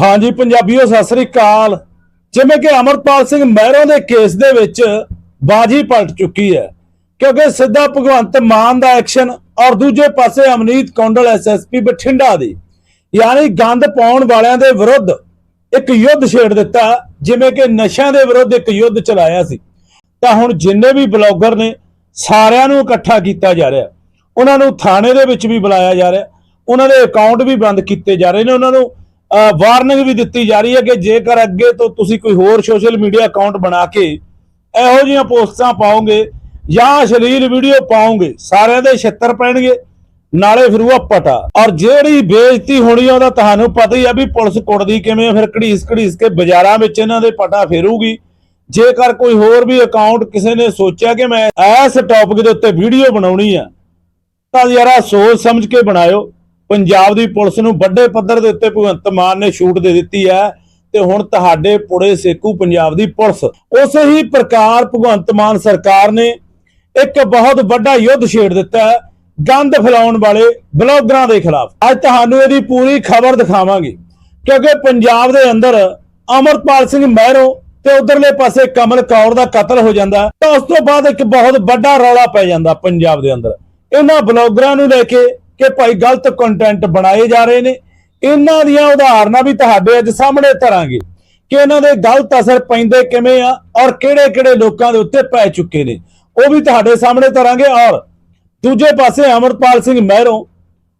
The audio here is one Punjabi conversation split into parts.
ਹਾਂਜੀ, ਪੰਜਾਬੀਓ, ਸਤਿ ਸ੍ਰੀ ਅਕਾਲ। ਜਿਵੇਂ ਕਿ ਅਮਰਪਾਲ ਸਿੰਘ ਮਹਿਰੋਂ ਦੇ ਕੇਸ ਦੇ ਵਿੱਚ ਬਾਜੀ ਪਲਟ ਚੁੱਕੀ ਹੈ, ਕਿਉਂਕਿ ਸਿੱਧਾ ਭਗਵੰਤ ਮਾਨ ਦਾ ਐਕਸ਼ਨ ਔਰ ਦੂਜੇ ਪਾਸੇ ਅਮਨੀਤ ਕੌਂਡਲ ਐਸਐਸਪੀ ਬਠਿੰਡਾ ਦੀ, ਯਾਨੀ ਗੰਦ ਪਾਉਣ ਵਾਲਿਆਂ ਦੇ ਵਿਰੁੱਧ ਇੱਕ ਯੁੱਧ ਛੇੜ ਦਿੱਤਾ, ਜਿਵੇਂ ਕਿ ਨਸ਼ਿਆਂ ਦੇ ਵਿਰੁੱਧ ਇੱਕ ਯੁੱਧ ਚਲਾਇਆ ਸੀ। ਤਾਂ ਹੁਣ ਜਿੰਨੇ ਵੀ ਬਲੌਗਰ ਨੇ, ਸਾਰਿਆਂ ਨੂੰ ਇਕੱਠਾ ਕੀਤਾ ਜਾ ਰਿਹਾ। ਉਹਨਾਂ ਨੂੰ ਥਾਣੇ ਦੇ ਵਿੱਚ ਵੀ ਬੁਲਾਇਆ ਜਾ ਰਿਹਾ। ਉਹਨਾਂ ਦੇ ਅਕਾਊਂਟ ਵੀ ਬੰਦ ਕੀਤੇ ਜਾ ਰਹੇ ਨੇ। ਉਹਨਾਂ ਨੂੰ ਵਾਰਨਿੰਗ ਵੀ ਦਿੱਤੀ ਜਾ ਰਹੀ ਹੈ ਕਿ ਜੇਕਰ ਅੱਗੇ ਤੋਂ ਤੁਸੀਂ ਕੋਈ ਹੋਰ ਸੋਸ਼ਲ ਮੀਡੀਆ ਅਕਾਊਂਟ ਬਣਾ ਕੇ ਇਹੋ ਜਿਹੀਆਂ ਪੋਸਟਾਂ ਪਾਓਗੇ ਜਾਂ ਅਸ਼ਲੀਲ ਵੀਡੀਓ ਪਾਓਗੇ, ਸਾਰਿਆਂ ਦੇ ਛਿੱਤਰ ਪੈਣਗੇ, ਨਾਲੇ ਫਿਰ ਉਹ ਪਟਾ ਔਰ ਜਿਹੜੀ ਬੇਇੱਜ਼ਤੀ ਹੋਣੀ ਉਹਦਾ ਤੁਹਾਨੂੰ ਪਤਾ ਹੀ ਆ ਵੀ ਪੁਲਿਸ ਕੁੱਟਦੀ ਕਿਵੇਂ ਫਿਰ ਘੜੀਸ ਘੜੀਸ ਕੇ ਬਾਜ਼ਾਰਾਂ ਵਿੱਚ ਇਹਨਾਂ ਦੇ ਪਟਾ ਫੇਰੂਗੀ। ਜੇਕਰ ਕੋਈ ਹੋਰ ਵੀ ਅਕਾਊਂਟ ਕਿਸੇ ਨੇ ਸੋਚਿਆ ਕਿ ਮੈਂ ਇਸ ਟੌਪਿਕ ਦੇ ਉੱਤੇ ਵੀਡੀਓ ਬਣਾਉਣੀ ਆ, ਤਾਂ ਯਾਰਾ ਸੋਚ ਸਮਝ ਕੇ ਬਣਾਇਓ। ਪੰਜਾਬ ਦੀ ਪੁਲਿਸ ਨੂੰ ਵੱਡੇ ਪੱਧਰ ਦੇ ਉੱਤੇ ਭਗਵੰਤ ਮਾਨ ਨੇ ਛੂਟ ਦੇ ਦਿੱਤੀ ਹੈ ਤੇ ਹੁਣ ਤੁਹਾਡੇ ਪੁੜੇ ਸੇਕੂ ਪੰਜਾਬ ਦੀ ਪੁਲਿਸ। ਉਸੇ ਹੀ ਪ੍ਰਕਾਰ ਭਗਵੰਤ ਮਾਨ ਸਰਕਾਰ ਨੇ ਇੱਕ ਬਹੁਤ ਵੱਡਾ ਯੁੱਧ ਛੇੜ ਦਿੱਤਾ ਹੈ, ਗੰਦ ਫੈਲਾਉਣ ਵਾਲੇ ਬਲੌਗਰਾਂ ਦੇ ਖਿਲਾਫ। ਅੱਜ ਤੁਹਾਨੂੰ ਇਹਦੀ ਪੂਰੀ ਖਬਰ ਦਿਖਾਵਾਂਗੇ, ਕਿਉਂਕਿ ਪੰਜਾਬ ਦੇ ਅੰਦਰ ਅਮਰਪਾਲ ਸਿੰਘ ਮਹਿਰੋਂ ਤੇ ਉਧਰਲੇ ਪਾਸੇ ਕਮਲ ਕੌਰ ਦਾ ਕਤਲ ਹੋ ਜਾਂਦਾ, ਤਾਂ ਉਸ ਤੋਂ ਬਾਅਦ ਇੱਕ ਬਹੁਤ ਵੱਡਾ ਰੌਲਾ ਪੈ ਜਾਂਦਾ ਪੰਜਾਬ ਦੇ ਅੰਦਰ। ਇਹਨਾਂ ਬਲੌਗਰਾਂ ਨੂੰ ਲੈ ਕੇ ਕਿ ਭਾਈ ਗਲਤ ਕੰਟੈਂਟ ਬਣਾਏ ਜਾ ਰਹੇ ਨੇ। ਇਹਨਾਂ ਦੀਆਂ ਉਦਾਹਰਨਾਂ ਵੀ ਤੁਹਾਡੇ ਅੱਜ ਸਾਹਮਣੇ ਧਰਾਂਗੇ ਕਿ ਇਹਨਾਂ ਦੇ ਗਲਤ ਅਸਰ ਪੈਂਦੇ ਕਿਵੇਂ ਆ ਔਰ ਕਿਹੜੇ-ਕਿਹੜੇ ਲੋਕਾਂ ਦੇ ਉੱਤੇ ਪੈ ਚੁੱਕੇ ਨੇ। ਉਹ ਵੀ ਤੁਹਾਡੇ ਸਾਹਮਣੇ ਧਰਾਂਗੇ ਔਰ ਦੂਜੇ ਪਾਸੇ ਅਮਰਪਾਲ ਸਿੰਘ ਮਹਿਰੋਂ,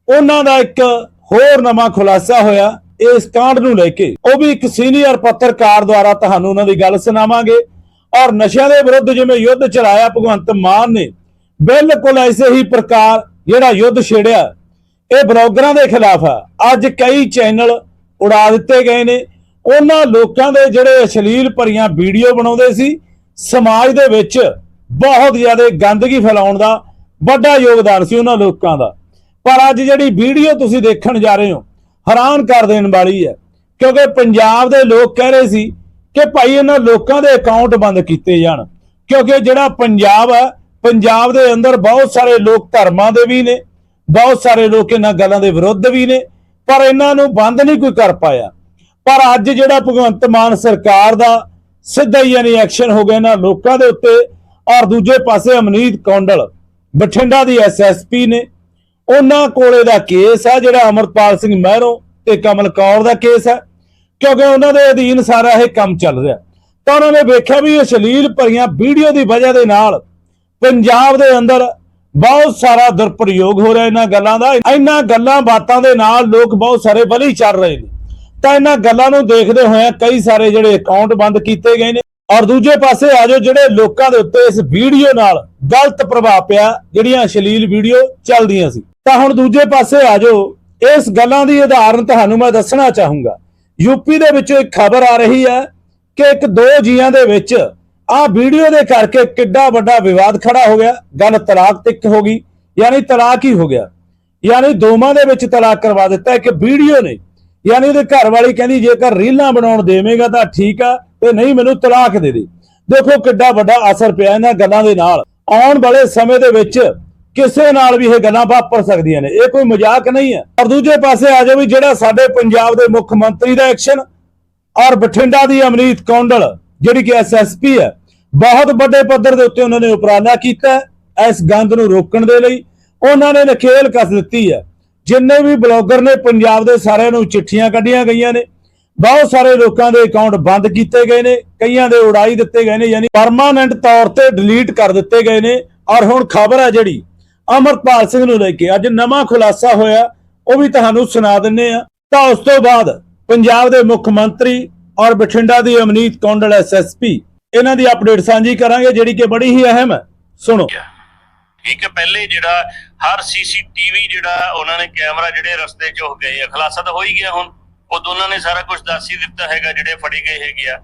ਉਹਨਾਂ ਦਾ ਇੱਕ ਹੋਰ ਨਵਾਂ ਖੁਲਾਸਾ ਹੋਇਆ ਇਸ ਕਾਂਡ ਨੂੰ ਲੈ ਕੇ। ਉਹ ਵੀ ਇੱਕ ਸੀਨੀਅਰ ਪੱਤਰਕਾਰ ਦੁਆਰਾ ਤੁਹਾਨੂੰ ਉਹਨਾਂ ਦੀ ਗੱਲ ਸੁਣਾਵਾਂਗੇ ਔਰ ਨਸ਼ਿਆਂ ਦੇ ਵਿਰੁੱਧ ਜਿਵੇਂ ਯੁੱਧ ਚਲਾਇਆ ਭਗਵੰਤ ਮਾਨ ਨੇ, ਬਿਲਕੁਲ ਐਸੇ ਹੀ ਪ੍ਰਕਾਰ ਜਿਹੜਾ ਯੁੱਧ ਛੇੜਿਆ, ਇਹ ਬਲੌਗਰਾਂ ਦੇ ਖਿਲਾਫ ਆ। ਅੱਜ ਕਈ ਚੈਨਲ ਉਡਾ ਦਿੱਤੇ ਗਏ ਨੇ। ਉਹਨਾਂ ਲੋਕਾਂ ਦੇ ਜਿਹੜੇ ਅਸ਼ਲੀਲ ਭਰੀਆਂ ਵੀਡੀਓ ਬਣਾਉਂਦੇ ਸੀ, ਸਮਾਜ ਦੇ ਵਿੱਚ ਬਹੁਤ ਜ਼ਿਆਦਾ ਗੰਦਗੀ ਫੈਲਾਉਣ ਦਾ ਵੱਡਾ ਯੋਗਦਾਨ ਸੀ ਉਹਨਾਂ ਲੋਕਾਂ ਦਾ। ਪਰ ਅੱਜ ਜਿਹੜੀ ਵੀਡੀਓ ਤੁਸੀਂ ਦੇਖਣ ਜਾ ਰਹੇ ਹੋ, ਹੈਰਾਨ ਕਰ ਦੇਣ ਵਾਲੀ ਹੈ। ਕਿਉਂਕਿ ਪੰਜਾਬ ਦੇ ਲੋਕ ਕਹਿ ਰਹੇ ਸੀ ਕਿ ਭਾਈ ਇਹਨਾਂ ਲੋਕਾਂ ਦੇ ਅਕਾਊਂਟ ਬੰਦ ਕੀਤੇ ਜਾਣ। ਕਿਉਂਕਿ ਜਿਹੜਾ ਪੰਜਾਬ ਹੈ ਪੰਜਾਬ ਦੇ ਅੰਦਰ ਬਹੁਤ ਸਾਰੇ ਲੋਕ ਧਰਮਾਂ ਦੇ ਵੀ ਨੇ, ਬਹੁਤ ਸਾਰੇ ਲੋਕ ਇਹਨਾਂ ਗੱਲਾਂ ਦੇ ਵਿਰੁੱਧ ਵੀ ਨੇ, ਪਰ ਇਹਨਾਂ ਨੂੰ ਬੰਦ ਨਹੀਂ ਕੋਈ ਕਰ ਪਾਇਆ। ਪਰ ਅੱਜ ਜਿਹੜਾ ਭਗਵੰਤ ਮਾਨ ਸਰਕਾਰ ਦਾ ਸਿੱਧਾ ਹੀ ਯਾਨੀ ਐਕਸ਼ਨ ਹੋ ਗਿਆ ਇਹਨਾਂ ਲੋਕਾਂ ਦੇ ਉੱਤੇ, ਔਰ ਦੂਜੇ ਪਾਸੇ ਅਮਨੀਤ ਕੌਂਡਲ, ਬਠਿੰਡਾ ਦੀ ਐਸਐਸਪੀ ਨੇ, ਉਹਨਾਂ ਕੋਲੇ ਦਾ ਕੇਸ ਆ ਜਿਹੜਾ ਅਮਰਪਾਲ ਸਿੰਘ ਮਹਿਰੋਂ ਤੇ ਕਮਲ ਕੌਰ ਦਾ ਕੇਸ ਹੈ ਕਿਉਂਕਿ ਉਹਨਾਂ ਦੇ ਅਧੀਨ ਸਾਰਾ ਇਹ ਕੰਮ ਚੱਲ ਰਿਹਾ। ਤਾਂ ਉਹਨਾਂ ਨੇ ਵੇਖਿਆ ਵੀ ਇਹ ਸ਼ਲੀਲ ਭਰੀਆਂ ਵੀਡੀਓ ਦੀ ਵਜ੍ਹਾ ਦੇ ਨਾਲ ਪੰਜਾਬ ਦੇ ਅੰਦਰ ਬਹੁਤ ਸਾਰਾ ਦੁਰਪ੍ਰਯੋਗ ਹੋ ਰਿਹਾ ਇਹਨਾਂ ਗੱਲਾਂ ਦਾ। ਇਹਨਾਂ ਗੱਲਾਂ ਬਾਤਾਂ ਦੇ ਨਾਲ ਲੋਕ ਬਹੁਤ ਸਾਰੇ ਬਲੀ ਚੱਲ ਰਹੇ ਨੇ। ਤਾਂ ਇਹਨਾਂ ਗੱਲਾਂ ਨੂੰ ਦੇਖਦੇ ਹੋਏ ਕਈ ਸਾਰੇ ਜਿਹੜੇ ਅਕਾਊਂਟ ਬੰਦ ਕੀਤੇ ਗਏ ਨੇ। ਔਰ ਦੂਜੇ ਪਾਸੇ ਆਜੋ ਜਿਹੜੇ ਲੋਕਾਂ ਦੇ ਉੱਤੇ ਇਸ ਵੀਡੀਓ ਨਾਲ ਗਲਤ ਪ੍ਰਭਾਵ ਪਿਆ, ਜਿਹੜੀਆਂ ਅਸ਼ਲੀਲ ਵੀਡੀਓ ਚੱਲਦੀਆਂ ਸੀ। ਤਾਂ ਹੁਣ ਦੂਜੇ ਪਾਸੇ ਆਜੋ ਇਸ ਗੱਲਾਂ ਦੀ ਉਦਾਹਰਨ ਤੁਹਾਨੂੰ ਮੈਂ ਦੱਸਣਾ ਚਾਹੂੰਗਾ। ਯੂਪੀ ਦੇ ਵਿੱਚੋਂ ਇੱਕ ਖਬਰ ਆ ਰਹੀ ਹੈ ਕਿ ਇੱਕ ਦੋ ਜੀਆਂ ਦੇ ਵਿੱਚ ਆਹ ਵੀਡੀਓ ਦੇ ਕਰਕੇ ਕਿੱਡਾ ਵੱਡਾ ਵਿਵਾਦ ਖੜਾ ਹੋ ਗਿਆ। ਗੱਲ ਤਲਾਕ ਤੱਕ ਹੋ ਗਈ, ਯਾਨੀ ਤਲਾਕ ਹੀ ਹੋ ਗਿਆ। ਯਾਨੀ ਦੋਵਾਂ ਦੇ ਵਿੱਚ ਤਲਾਕ ਕਰਵਾ ਦਿੱਤਾ ਇੱਕ ਵੀਡੀਓ ਨੇ। ਯਾਨੀ ਉਹਦੇ ਘਰ ਵਾਲੀ ਕਹਿੰਦੀ, ਜੇਕਰ ਰੀਲਾਂ ਬਣਾਉਣ ਦੇਵੇਂਗਾ ਤਾਂ ਠੀਕ ਆ, ਤੇ ਨਹੀਂ ਮੈਨੂੰ ਤਲਾਕ ਦੇ ਦੇ। ਦੇਖੋ ਕਿੱਡਾ ਵੱਡਾ ਅਸਰ ਪਿਆ ਇਹਨਾਂ ਗੱਲਾਂ ਦੇ ਨਾਲ। ਆਉਣ ਵਾਲੇ ਸਮੇਂ ਦੇ ਵਿੱਚ ਕਿਸੇ ਨਾਲ ਵੀ ਇਹ ਗੱਲਾਂ ਵਾਪਰ ਸਕਦੀਆਂ ਨੇ। ਇਹ ਕੋਈ ਮਜ਼ਾਕ ਨਹੀਂ ਹੈ। ਔਰ ਦੂਜੇ ਪਾਸੇ ਆ ਜਾਓ ਵੀ ਜਿਹੜਾ ਸਾਡੇ ਪੰਜਾਬ ਦੇ ਮੁੱਖ ਮੰਤਰੀ ਦਾ ਐਕਸ਼ਨ ਔਰ ਬਠਿੰਡਾ ਦੀ ਅਮਰੀਤ ਕੌਂਡਲ, ਜਿਹੜੀ ਕਿ ਐਸਐਸਪੀ ਹੈ ਬਹੁਤ ਵੱਡੇ ਪੱਧਰ ਦੇ ਉੱਤੇ ਉਹਨਾਂ ਨੇ ਉਪਰਾਲਾ ਕੀਤਾ ਇਸ ਗੰਦ ਨੂੰ ਰੋਕਣ ਦੇ ਲਈ। ਉਹਨਾਂ ਨੇ ਨਖੇਲ ਕੱਸ ਦਿੱਤੀ ਹੈ। ਜਿੰਨੇ ਵੀ ਬਲੌਗਰ ਨੇ ਪੰਜਾਬ ਦੇ ਸਾਰਿਆਂ ਨੂੰ ਚਿੱਠੀਆਂ ਕੱਢੀਆਂ ਗਈਆਂ ਨੇ। ਬਹੁਤ ਸਾਰੇ ਲੋਕਾਂ ਦੇ ਅਕਾਊਂਟ ਬੰਦ ਕੀਤੇ ਗਏ ਨੇ। ਕਈਆਂ ਦੇ ਉਡਾਈ ਦਿੱਤੇ ਗਏ ਨੇ, ਯਾਨੀ ਪਰਮਾਨੈਂਟ ਤੌਰ ਤੇ ਡਿਲੀਟ ਕਰ ਦਿੱਤੇ ਗਏ ਨੇ। ਔਰ ਹੁਣ ਖਬਰ ਹੈ ਜਿਹੜੀ, ਅਮਰਪਾਲ ਸਿੰਘ ਨੂੰ ਲੈ ਕੇ ਅੱਜ ਨਵਾਂ ਖੁਲਾਸਾ ਹੋਇਆ। ਉਹ ਵੀ ਤੁਹਾਨੂੰ ਸੁਣਾ ਦਿੰਨੇ ਆ। ਤਾਂ ਉਸ ਤੋਂ ਬਾਅਦ ਪੰਜਾਬ ਦੇ ਮੁੱਖ ਮੰਤਰੀ ਔਰ ਬਠਿੰਡਾ ਦੀ ਅਮਨੀਤ ਕੌਂਡਲ ਐਸਐਸਪੀ ਇਹਨਾਂ ਦੀ ਅਪਡੇਟ ਸਾਂਝੀ ਕਰਾਂਗੇ, ਜਿਹੜੀ ਕਿ ਬੜੀ ਹੀ ਅਹਿਮ ਹੈ। ਸੁਣੋ। ਠੀਕ ਹੈ। ਪਹਿਲੇ ਜਿਹੜਾ ਹਰ ਸੀਸੀਟੀਵੀ ਜਿਹੜਾ ਉਹਨਾਂ ਨੇ ਕੈਮਰਾ ਜਿਹੜੇ ਰਸਤੇ 'ਚ ਹੋ ਗਏ ਖਲਾਸਾ ਤਾਂ ਹੋ ਹੀ ਗਿਆ ਹੁਣ। ਉਹ ਦੋਨਾਂ ਨੇ ਸਾਰਾ ਕੁਝ ਦੱਸ ਹੀ ਦਿੱਤਾ ਹੈਗਾ, ਜਿਹੜੇ ਫੜੇ ਗਏ ਹੈਗੇ ਆ।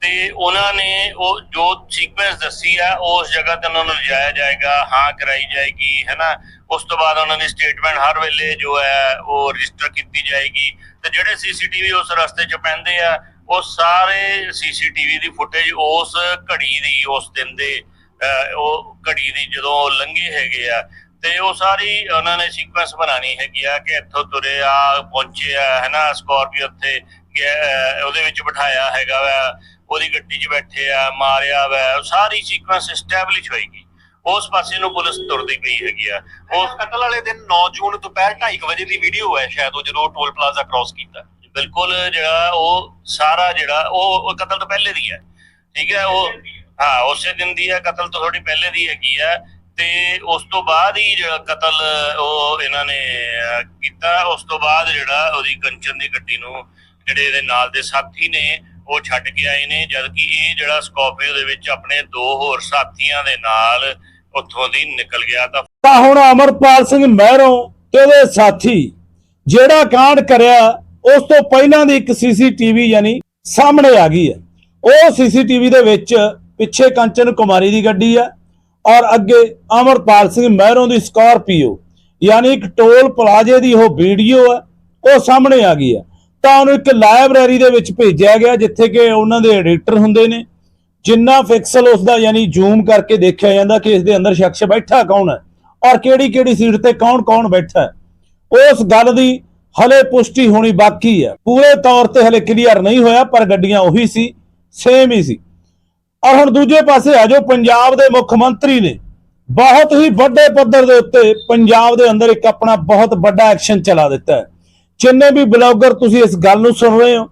ਤੇ ਉਹਨਾਂ ਨੇ ਉਹ ਜੋ ਸੀਕੁਐਂਸ ਦੱਸੀ ਆ ਉਸ ਜਗ੍ਹਾ ਤੇ ਉਹਨਾਂ ਨੂੰ ਲਿਜਾਇਆ ਜਾਏਗਾ, ਹਾਂ ਕਰਾਈ ਜਾਏਗੀ, ਹੈਨਾ? ਉਸ ਤੋਂ ਬਾਅਦ ਉਹਨਾਂ ਦੀ ਸਟੇਟਮੈਂਟ ਹਰ ਵੇਲੇ ਜੋ ਹੈ, ਉਹ ਰਜਿਸਟਰ ਕੀਤੀ ਜਾਏਗੀ। ਤੇ ਜਿਹੜੇ ਸੀਸੀਟੀਵੀ ਉਸ ਰਸਤੇ 'ਚ ਪੈਂਦੇ ਆ ਉਹ ਸਾਰੇ ਸੀਸੀਟੀਵੀ ਦੀ ਫੁਟੇਜ ਉਸ ਘੜੀ ਦੀ, ਉਸ ਦਿਨ ਦੇ ਉਹ ਘੜੀ ਦੀ ਜਦੋਂ ਲੰਘੇ ਹੈਗੇ ਆ, ਤੇ ਉਹ ਸਾਰੀ ਉਹਨਾਂ ਨੇ ਸੀਕੁਐਂਸ ਬਣਾਣੀ ਹੈਗੀ ਆ ਕਿ ਇੱਥੋਂ ਤੁਰੇ ਆ, ਪਹੁੰਚੇ ਆ, ਹੈਨਾ, ਸਕਾਰਪੀਓ ਉੱਥੇ ਉਹਦੇ ਵਿੱਚ ਬਿਠਾਇਆ ਹੈਗਾ ਵਾ, ਉਹਦੀ ਗੱਡੀ 'ਚ ਬੈਠੇ ਆ, ਮਾਰਿਆ ਵਾ, ਸਾਰੀ ਸੀਕੁਐਂਸ ਐਸਟੈਬਲਿਸ਼ ਹੋਏਗੀ ਉਸ ਪਾਸੇ ਨੂੰ ਪੁਲਿਸ ਤੁਰਦੀ ਪਈ ਹੈਗੀ ਆ। ਉਸ ਕਤਲ ਵਾਲੇ ਦਿਨ 9 ਜੂਨ ਦੁਪਹਿਰ 2:30 ਵਜੇ ਦੀ ਵੀਡੀਓ ਹੈ, ਸ਼ਾਇਦ ਉਹ ਜਦੋਂ ਟੋਲ ਪਲਾਜ਼ਾ ਕ੍ਰਾਸ ਕੀਤਾ। ਬਿਲਕੁਲ ਜਿਹੜਾ ਉਹ ਸਾਰਾ ਜਿਹੜਾ, ਉਹ ਕਤਲ ਤੋਂ ਪਹਿਲੇ ਦੀ ਹੈ। ਠੀਕ ਹੈ, ਉਹ ਹਾਂ, ਉਸੇ ਦਿਨ ਦੀ ਹੈ, ਕਤਲ ਤੋਂ ਥੋੜੀ ਪਹਿਲੇ ਦੀ ਹੈਗੀ ਹੈ। ਤੇ ਉਸ ਤੋਂ ਬਾਅਦ ਹੀ ਜਿਹੜਾ ਕਤਲ ਉਹ ਇਹਨਾਂ ਨੇ ਕੀਤਾ। ਉਸ ਤੋਂ ਬਾਅਦ ਜਿਹੜਾ ਉਹਦੀ ਕੰਚਨ ਦੀ ਗੱਡੀ ਨੂੰ ਜਿਹੜੇ ਇਹਦੇ ਨਾਲ ਦੇ ਸਾਥੀ ਨੇ, ਉਹ ਛੱਡ ਕੇ ਆਏ ਨੇ। ਜਦਕਿ ਇਹ ਜਿਹੜਾ ਸਕੋਰਪੀਓ ਦੇ ਵਿੱਚ ਆਪਣੇ ਦੋ ਹੋਰ ਸਾਥੀਆਂ ਦੇ ਨਾਲ ਉੱਥੋਂ ਦੀ ਨਿਕਲ ਗਿਆ ਤਾਂ ਤਾਂ ਹੁਣ ਅਮਰਪਾਲ ਸਿੰਘ ਮਹਿਰੋਂ ਤੇ ਉਹਦੇ ਸਾਥੀ ਜਿਹੜਾ ਕਾਂਡ ਕਰਿਆ ਉਸ ਤੋਂ ਪਹਿਲਾਂ ਦੀ ਇੱਕ ਸੀਸੀਟੀਵੀ ਯਾਨੀ ਸਾਹਮਣੇ ਆ ਗਈ ਹੈ। ਉਹ ਸੀਸੀਟੀਵੀ ਦੇ ਵਿੱਚ ਪਿੱਛੇ ਕੰਚਨ ਕੁਮਾਰੀ ਦੀ ਗੱਡੀ ਹੈ ਔਰ ਅੱਗੇ ਅਮਰਪਾਲ ਸਿੰਘ ਮਹਿਰੋਂ ਦੀ ਸਕਾਰਪੀਓ, ਯਾਨੀ ਇੱਕ ਟੋਲ ਪਲਾਜ਼ੇ ਦੀ ਉਹ ਵੀਡੀਓ ਹੈ, ਉਹ ਸਾਹਮਣੇ ਆ ਗਈ ਹੈ। ਤਾਂ ਉਹਨੂੰ ਇੱਕ ਲਾਇਬ੍ਰੇਰੀ ਦੇ ਵਿੱਚ ਭੇਜਿਆ ਗਿਆ ਜਿੱਥੇ ਕਿ ਉਹਨਾਂ ਦੇ ਐਡੀਟਰ ਹੁੰਦੇ ਨੇ, ਜਿੰਨਾ ਪਿਕਸਲ ਉਸ ਦਾ ਯਾਨੀ ਜ਼ੂਮ ਕਰਕੇ ਦੇਖਿਆ ਜਾਂਦਾ ਕਿ ਇਸ ਦੇ ਅੰਦਰ ਸ਼ਖਸ ਬੈਠਾ ਕੌਣ ਹੈ ਔਰ ਕਿਹੜੀ ਕਿਹੜੀ ਸੀਟ ਤੇ ਕੌਣ ਕੌਣ ਬੈਠਾ ਹੈ। ਉਸ ਗੱਲ ਦੀ ਹਲੇ ਪੁਸ਼ਟੀ ਹੋਣੀ ਬਾਕੀ ਹੈ। ਪੂਰੇ ਤੌਰ ਤੇ ਹਲੇ ਕਲੀਅਰ ਨਹੀਂ ਹੋਇਆ, ਪਰ ਗੱਡੀਆਂ ਉਹੀ ਸੀ ਸੇਮ ਹੀ ਸੀ। ਔਰ ਹੁਣ ਦੂਜੇ ਪਾਸੇ ਆ ਜੋ ਪੰਜਾਬ ਦੇ ਮੁੱਖ ਮੰਤਰੀ ਨੇ ਬਹੁਤ ਹੀ ਵੱਡੇ ਪੱਧਰ ਦੇ ਉੱਤੇ ਪੰਜਾਬ ਦੇ ਅੰਦਰ ਇੱਕ ਆਪਣਾ ਬਹੁਤ ਵੱਡਾ ਐਕਸ਼ਨ ਚਲਾ ਦਿੱਤਾ ਹੈ। ਜਿੰਨੇ ਵੀ ਬਲੌਗਰ ਤੁਸੀਂ ਇਸ ਗੱਲ ਨੂੰ ਸੁਣ ਰਹੇ ਹੋ,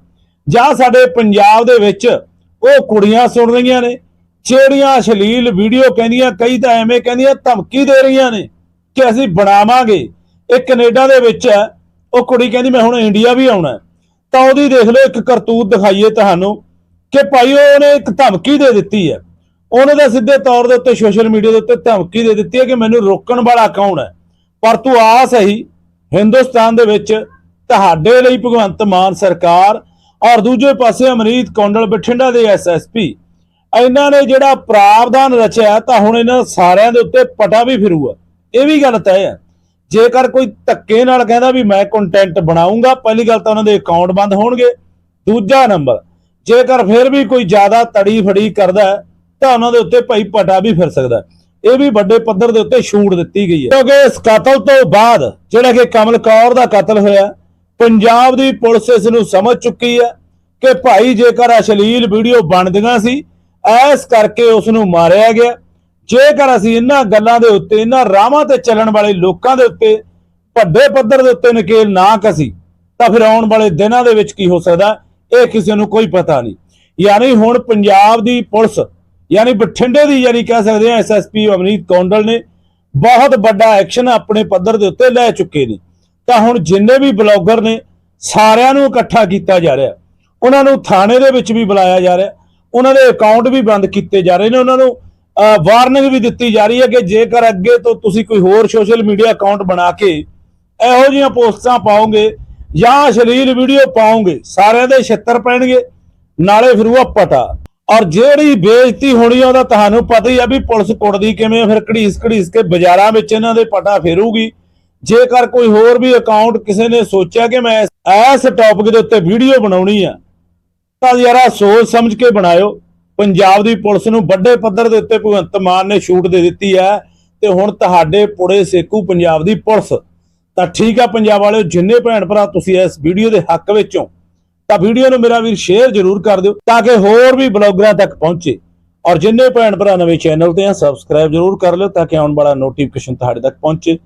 ਜਾਂ ਸਾਡੇ ਪੰਜਾਬ ਦੇ ਵਿੱਚ ਉਹ ਕੁੜੀਆਂ ਸੁਣ ਰਹੀਆਂ ਨੇ, ਜਿਹੜੀਆਂ ਅਸ਼ਲੀਲ ਵੀਡੀਓ ਕਹਿੰਦੀਆਂ, ਕਈ ਤਾਂ ਐਵੇਂ ਕਹਿੰਦੀਆਂ ਧਮਕੀ ਦੇ ਰਹੀਆਂ ਨੇ ਕਿ ਅਸੀਂ ਬਣਾਵਾਂਗੇ। ਇਹ ਕੈਨੇਡਾ ਦੇ ਵਿੱਚ ਹੈ ਉਹ ਕੁੜੀ ਕਹਿੰਦੀ ਮੈਂ ਹੁਣ ਇੰਡੀਆ ਵੀ ਆਉਣਾ ਤਾਂ ਉਹਦੀ ਦੇਖ ਲਓ ਇੱਕ ਕਰਤੂਤ ਦਿਖਾਈਏ ਤੁਹਾਨੂੰ ਕਿ ਭਾਈ ਉਹਨੇ ਇੱਕ ਧਮਕੀ ਦੇ ਦਿੱਤੀ ਹੈ। ਉਹਨੇ ਤਾਂ ਸਿੱਧੇ ਤੌਰ ਦੇ ਉੱਤੇ ਸੋਸ਼ਲ ਮੀਡੀਆ ਦੇ ਉੱਤੇ ਧਮਕੀ ਦੇ ਦਿੱਤੀ ਹੈ ਕਿ ਮੈਨੂੰ ਰੋਕਣ ਵਾਲਾ ਕੌਣ ਹੈ। ਪਰ ਤੂੰ ਆ ਸਹੀ, ਹਿੰਦੁਸਤਾਨ ਦੇ ਵਿੱਚ ਤੁਹਾਡੇ ਲਈ ਭਗਵੰਤ ਮਾਨ ਸਰਕਾਰ ਔਰ ਦੂਜੇ ਪਾਸੇ ਅਮਰੀਤ ਕੌਂਡਲ ਬਠਿੰਡਾ ਦੇ ਐਸਐਸਪੀ ਇਹਨਾਂ ਨੇ ਜਿਹੜਾ ਪ੍ਰਾਵਧਾਨ ਰਚਿਆ ਤਾਂ ਹੁਣ ਇਹਨਾਂ ਸਾਰਿਆਂ ਦੇ ਉੱਤੇ ਪਟਾ ਵੀ ਫਿਰੂਗਾ। ਇਹ ਵੀ ਗੱਲ ਤੈਅ ਹੈ। ਜੇਕਰ ਕੋਈ ਧੱਕੇ ਨਾਲ ਕਹਿੰਦਾ ਵੀ ਮੈਂ ਕੰਟੈਂਟ ਬਣਾਉਂਗਾ, ਪਹਿਲੀ ਗੱਲ ਤਾਂ ਉਹਨਾਂ ਦੇ ਅਕਾਊਂਟ ਬੰਦ ਹੋਣਗੇ। ਦੂਜਾ ਨੰਬਰ, ਜੇਕਰ ਫਿਰ ਵੀ ਕੋਈ ਜ਼ਿਆਦਾ ਤੜੀ ਫੜੀ ਕਰਦਾ ਤਾਂ ਉਹਨਾਂ ਦੇ ਉੱਤੇ ਭਾਈ ਪਟਾ ਵੀ ਫਿਰ ਸਕਦਾ ਇਹ ਵੀ ਵੱਡੇ ਪੱਧਰ ਦੇ ਉੱਤੇ ਛੂਟ ਦਿੱਤੀ ਗਈ ਹੈ। ਕਿਉਂਕਿ ਇਸ ਕਤਲ ਤੋਂ ਬਾਅਦ ਜਿਹੜਾ ਕਿ ਕਮਲ ਕੌਰ ਦਾ ਕਤਲ ਹੋਇਆ, ਪੰਜਾਬ ਦੀ ਪੁਲਿਸ ਇਸ ਨੂੰ ਸਮਝ ਚੁੱਕੀ ਹੈ ਕਿ ਭਾਈ ਜੇਕਰ ਅਸ਼ਲੀਲ ਵੀਡੀਓ ਬਣਦੀਆਂ ਸੀ, ਐਸ ਕਰਕੇ ਉਸ ਨੂੰ ਮਾਰਿਆ ਗਿਆ। ਜੇਕਰ ਅਸੀਂ ਇਹਨਾਂ ਗੱਲਾਂ ਦੇ ਉੱਤੇ, ਇਹਨਾਂ ਰਾਹਾਂ ਤੇ ਚੱਲਣ ਵਾਲੇ ਲੋਕਾਂ ਦੇ ਉੱਤੇ ਵੱਡੇ ਪੱਧਰ ਦੇ ਉੱਤੇ ਨਕੇਲ ਨਾ ਕਸੀ, ਤਾਂ ਫਿਰ ਆਉਣ ਵਾਲੇ ਦਿਨਾਂ ਦੇ ਵਿੱਚ ਕੀ ਹੋ ਸਕਦਾ? ਇਹ ਕਿਸੇ ਨੂੰ ਕੋਈ ਪਤਾ ਨਹੀਂ। ਯਾਨੀ ਹੁਣ ਪੰਜਾਬ ਦੀ ਪੁਲਿਸ, ਯਾਨੀ ਬਠਿੰਡੇ ਦੀ ਯਾਨੀ ਕਹਿ ਸਕਦੇ ਆ ਐਸਐਸਪੀ ਅਮਨੀਤ ਕੌਂਡਲ ਨੇ ਬਹੁਤ ਵੱਡਾ ਐਕਸ਼ਨ ਆਪਣੇ ਪੱਧਰ ਦੇ ਉੱਤੇ ਲੈ ਚੁੱਕੇ ਨੇ। ਤਾਂ ਹੁਣ ਜਿੰਨੇ ਵੀ ਬਲੌਗਰ ਨੇ, ਸਾਰਿਆਂ ਨੂੰ ਇਕੱਠਾ ਕੀਤਾ ਜਾ ਰਿਹਾ। ਉਹਨਾਂ ਨੂੰ ਥਾਣੇ ਦੇ ਵਿੱਚ ਵੀ ਬੁਲਾਇਆ ਜਾ ਰਿਹਾ। ਉਹਨਾਂ ਦੇ ਅਕਾਊਂਟ ਵੀ ਬੰਦ ਕੀਤੇ ਜਾ ਰਹੇ ਨੇ। ਉਹਨਾਂ ਨੂੰ ਵਾਰਨਿੰਗ ਵੀ ਦਿੱਤੀ ਜਾ ਰਹੀ ਹੈ ਕਿ ਜੇਕਰ ਅੱਗੇ ਤੋਂ ਤੁਸੀਂ ਕੋਈ ਹੋਰ ਸੋਸ਼ਲ ਮੀਡੀਆ ਅਕਾਊਂਟ ਬਣਾ ਕੇ ਇਹੋ ਜਿਹੀਆਂ ਪੋਸਟਾਂ ਪਾਓਗੇ ਜਾਂ ਅਸ਼ਲੀਲ ਵੀਡੀਓ ਪਾਓਗੇ, ਸਾਰਿਆਂ ਦੇ ਛਿੱਤਰ ਪੈਣਗੇ, ਨਾਲੇ ਫਿਰ ਉਹ ਪਟਾ ਔਰ ਜਿਹੜੀ ਬੇਇੱਜ਼ਤੀ ਹੋਣੀ ਆ, ਉਹਦਾ ਤੁਹਾਨੂੰ ਪਤਾ ਹੀ ਆ ਵੀ ਪੁਲਿਸ ਕੁੱਟਦੀ ਕਿਵੇਂ, ਫਿਰ ਘੜੀਸ ਘੜੀਸ ਕੇ ਬਾਜ਼ਾਰਾਂ ਵਿੱਚ ਇਹਨਾਂ ਦੇ ਪਟਾ ਫੇਰੂਗੀ। ਜੇਕਰ ਕੋਈ ਹੋਰ ਵੀ ਅਕਾਊਂਟ ਕਿਸੇ ਨੇ ਸੋਚਿਆ ਕਿ ਮੈਂ ਇਸ ਟੌਪਿਕ ਦੇ ਉੱਤੇ ਵੀਡੀਓ ਬਣਾਉਣੀ ਆ, ਤਾਂ ਯਾਰਾ ਸੋਚ ਸਮਝ ਕੇ ਬਣਾਇਓ। ਪੰਜਾਬ ਦੀ ਪੁਲਿਸ ਨੂੰ ਵੱਡੇ ਪੱਧਰ ਦੇ ਉੱਤੇ ਭਗਵੰਤ ਮਾਨ ਨੇ ਛੂਟ ਦੇ ਦਿੱਤੀ ਹੈ ਤੇ ਹੁਣ ਤੁਹਾਡੇ ਪੁੜੇ ਸੇਕੂ ਪੰਜਾਬ ਦੀ ਪੁਲਿਸ। ਤਾਂ ਠੀਕ ਆ ਪੰਜਾਬ ਵਾਲਿਓ, ਜਿੰਨੇ ਭੈਣ ਭਰਾ ਤੁਸੀਂ ਇਸ ਵੀਡੀਓ ਦੇ ਹੱਕ ਵਿੱਚੋਂ, ਤਾਂ ਵੀਡੀਓ ਨੂੰ ਮੇਰਾ ਵੀਰ ਸ਼ੇਅਰ ਜ਼ਰੂਰ ਕਰ ਦਿਓ ਤਾਂ ਕਿ ਹੋਰ ਵੀ ਬਲੌਗਰਾਂ ਤੱਕ ਪਹੁੰਚੇ। ਔਰ ਜਿੰਨੇ ਭੈਣ ਭਰਾ ਨਵੇਂ ਚੈਨਲ ਤੇ ਆ ਸਬਸਕ੍ਰਾਈਬ ਜ਼ਰੂਰ ਕਰ ਲਿਓ ਤਾਂ ਕਿ ਆਉਣ ਵਾਲਾ ਨੋਟੀਫਿਕੇਸ਼ਨ ਤੁਹਾਡੇ ਤੱਕ ਪਹੁੰਚੇ।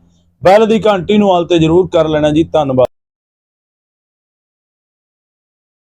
ਬੈਲ ਦੀ ਘੰਟੀ ਨੂੰ ਆਲ ਤੇ ਜ਼ਰੂਰ ਕਰ ਲੈਣਾ ਜੀ, ਧੰਨਵਾਦ।